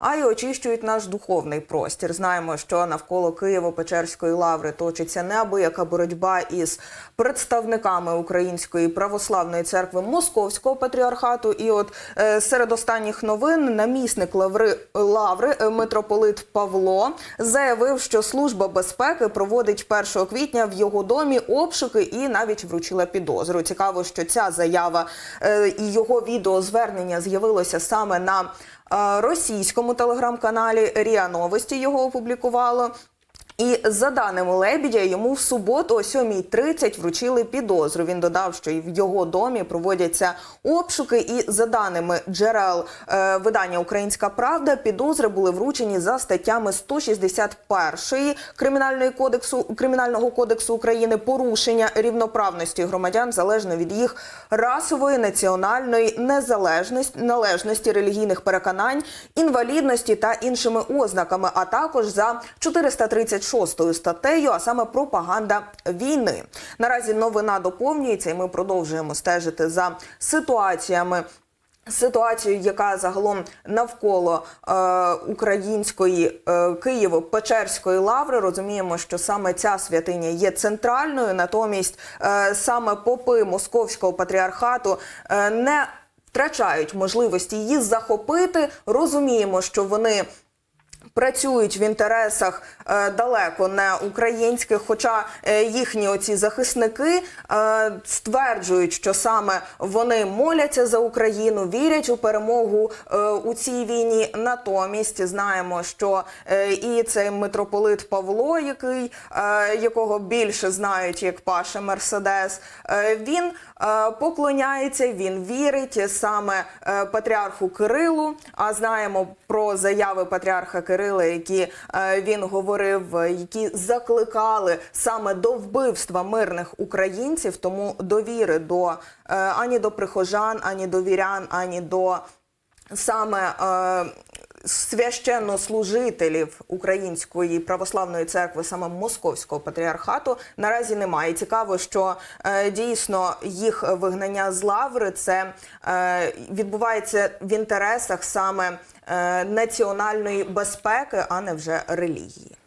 а й очищують наш духовний простір. Знаємо, що навколо Києво-Печерської лаври точиться неабияка боротьба із представниками Української православної церкви Московського патріархату. І от е, серед останніх новин намісник лаври лаври е, митрополит Павло заявив, що служба безпеки проводить 1 квітня в його домі обшуки і навіть вручила підозру. Цікаво, що ця заява е, і його відеозвернення з'явилося саме на е, російському телеграм-каналі Ріа Новості. Його опублікувало. І за даними Лебідя, йому в суботу о 7.30 вручили підозру. Він додав, що і в його домі проводяться обшуки. І за даними джерел е, видання Українська Правда, підозри були вручені за статтями 161 кримінальної кодексу кримінального кодексу України порушення рівноправності громадян залежно від їх расової, національної незалежності, належності релігійних переконань, інвалідності та іншими ознаками, а також за 436 статтею, а саме пропаганда війни. Наразі новина доповнюється, і ми продовжуємо стежити за ситуаціями. Ситуацію, яка загалом навколо е, української е, Києво-Печерської лаври, розуміємо, що саме ця святиня є центральною, натомість е, саме попи московського патріархату е, не втрачають можливості її захопити. Розуміємо, що вони працюють в інтересах е, далеко не українських, хоча е, їхні оці захисники е, стверджують, що саме вони моляться за Україну, вірять у перемогу у цій війні. Натомість знаємо, що і цей митрополит Павло, який якого більше знають як Паша Мерседес, він поклоняється, він вірить саме патріарху Кирилу. А знаємо про заяви патріарха Кирила, які е, він говорив, які закликали саме до вбивства мирних українців. Тому довіри до е, ані до прихожан, ані до вірян, ані до саме. Е, Священнослужителів Української православної церкви, саме московського патріархату, наразі немає. Цікаво, що е, дійсно їх вигнання з лаври це е, відбувається в інтересах саме національної безпеки, а не вже релігії.